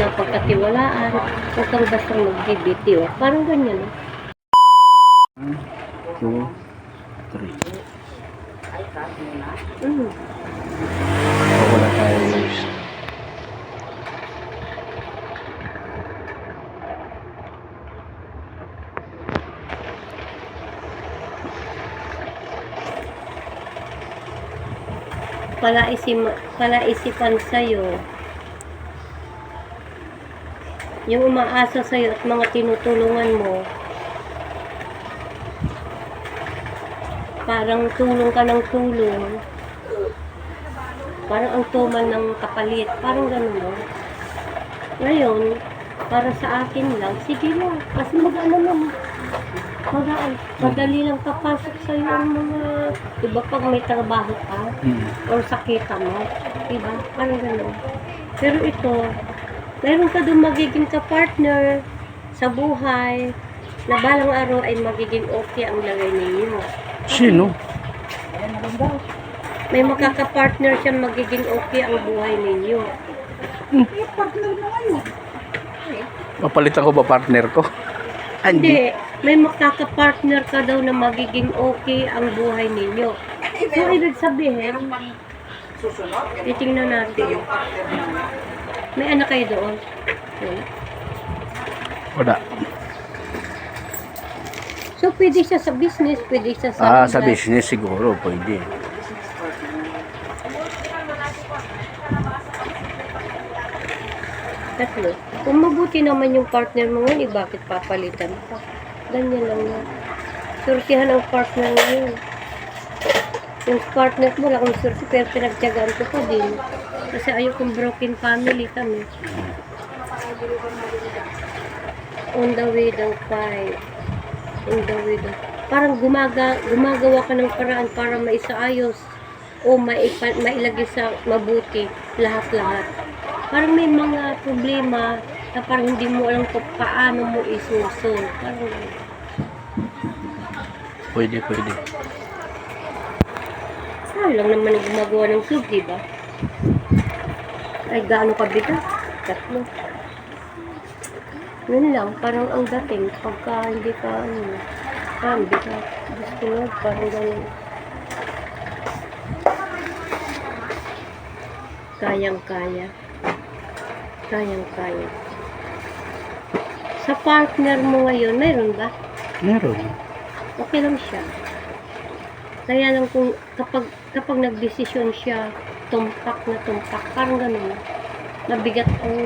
ng pagkatiwalaan. Huwag kang basta magbibitiw. Parang ganyan. eh. One, two, three. Mm. Wala tayo. Palaisim, palaisipan sa'yo. Yung umaasa sa'yo at mga tinutulungan mo. Parang tulong ka ng tulong. Parang ang tuman ng kapalit. Parang ganun mo. Ngayon, para sa akin lang, sige lang. Kasi mag-ano lang. Magaan. Madali lang papasok sa'yo ang mga, iba pag may trabaho ka, Hmm. or sakita mo. Diba? Parang gano'n. Pero ito, meron ka doon magiging ka-partner sa buhay na balang araw ay magiging okay ang lagay ninyo. Sino? May makaka-partner siya magiging okay ang buhay ninyo. Papalitan ko ba partner ko? Hindi. Hindi, may makaka-partner ka daw na magiging okay ang buhay ninyo. So, ibig sabihin, titingnan natin. May anak kayo doon? Wala. Wala. So, pwede siya sa business, pwede siya sa... Ah, sa business siguro, pwede. Tatlo. Kung mabuti naman yung partner mo ngayon, eh, bakit papalitan pa? Ganyan lang yan. Surtihan ang partner ngayon. Yung partner mo, wala akong surti, pero pinagtyagaan ko pa din. Kasi ayaw kong broken family kami. On the way daw, five. On the way daw. Parang gumaga, gumagawa ka ng paraan para maisaayos o maipa, mailagay sa mabuti lahat-lahat. Parang may mga problema na parang hindi mo alam kung paano mo isusun. Parang Pwede, pwede. Ano lang naman ang gumagawa ng soup, di ba? Ay, gaano kabigat? Tatlo. Yun lang, parang ang dating, pagka hindi ka, ano, ah, hindi ka, gusto mo, parang ganun. Kayang-kaya. Kayang-kaya. Sa partner mo ngayon, meron ba? Meron. okay lang siya. Kaya lang kung kapag kapag nagdesisyon siya, tumpak na tumpak, parang ganun. Mabigat ang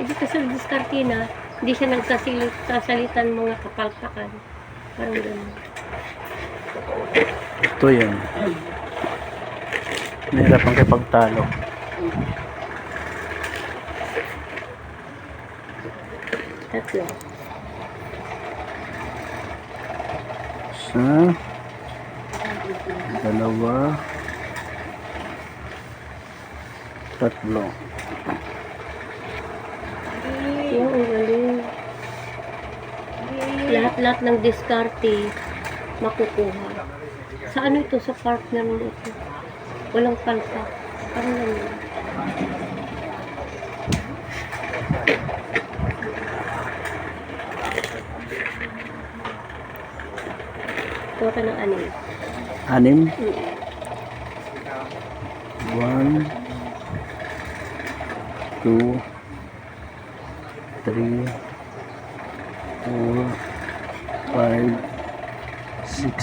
hindi kasi diskarte na, hindi siya nagsasalitan mga kapalpakan. Parang ganun. Ito yan. Mahirap ang kapagtalo. Tatlo. Isa. Dalawa. Tatlo. Yung ang galing. Lahat-lahat ng diskarte makukuha. Sa ano ito? Sa partner mo ito. Walang palpak. Parang ganun. Kuha ka ng anim. Anim. One. Two. Three. Four. Five. Six.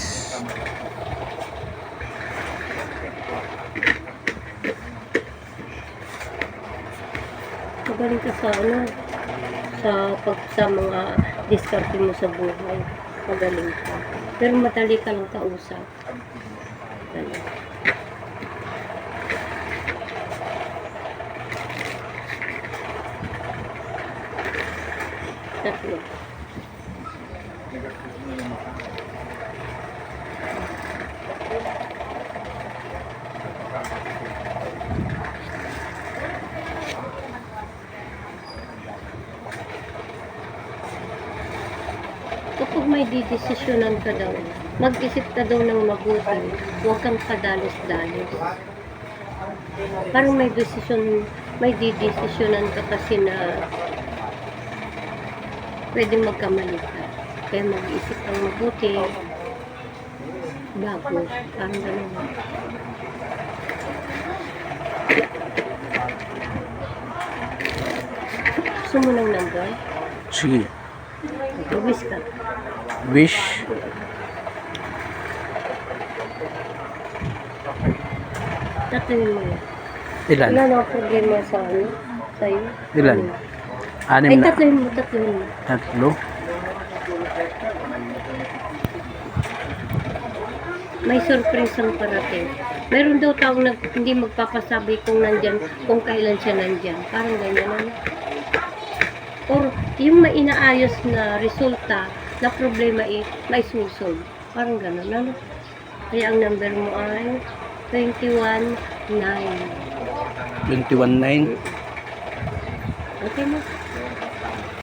Magaling ka sa ano, sa pag sa mga diskarte mo sa buhay. Magaling ka. Pero madali ka lang kausap. Tatlo. Kapag may didesisyonan ka daw, mag-isip ka daw ng mabuti. Huwag kang padalos-dalos. Parang may desisyon may didesisyonan ka kasi na pwede magkamali ka. Kaya mag-isip kang mabuti bago. Parang ganun. Gusto mo ng number? Sige. Ibis ka. Wish. Tatuloy mo yan. Ilan? Wala na problema sa ano? Sa'yo? Ilan? Ay, Anim na. tatuloy mo, tatuloy mo. Tatlo. may surprise ang parating. Meron daw taong nag, hindi magpapasabi kung nandyan, kung kailan siya nandyan. Parang ganyan ano. Or yung may inaayos na resulta na problema eh, may susolve. Parang gano'n ano. Kaya ang number mo ay 21-9. 21.9. Okay na?